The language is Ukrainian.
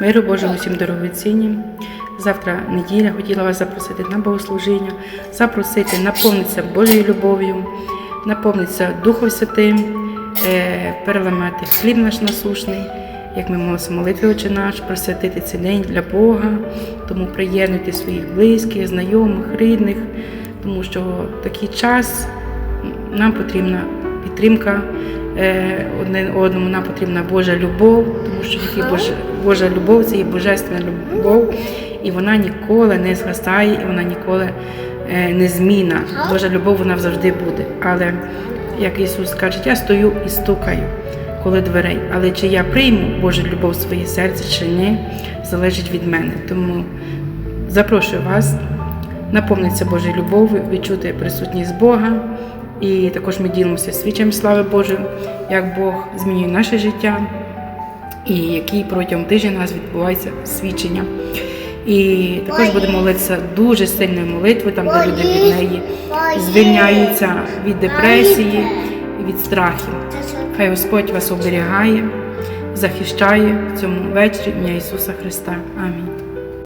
Миру Божого всім дорогоцінні. Завтра неділя, хотіла вас запросити на богослужіння, запросити наповнитися Божою любов'ю, наповнитися Духом Святим, е, переламати хліб наш насушний, як ми молимося молитви Отче наш, присвятити цей день для Бога, тому приєднуйте своїх близьких, знайомих, рідних, тому що такий час нам потрібна підтримка е, одне одному, нам потрібна Божа любов, тому що тільки Божа, Божа любов це є божественна любов, і вона ніколи не згасає, і вона ніколи е, не зміна. Божа любов вона завжди буде. Але як Ісус каже, я стою і стукаю коло дверей. Але чи я прийму Божу любов в своє серце чи ні, залежить від мене. Тому запрошую вас наповнитися Божою любов'ю, відчути присутність Бога. І також ми ділимося свідченням слави Божої, як Бог змінює наше життя, і який протягом тижня у нас відбувається свідчення. І також будемо молитися дуже сильною молитвою, там де люди від неї звільняються від депресії і від страхів. Хай Господь вас оберігає, захищає в цьому вечорі ім'я Ісуса Христа. Амінь.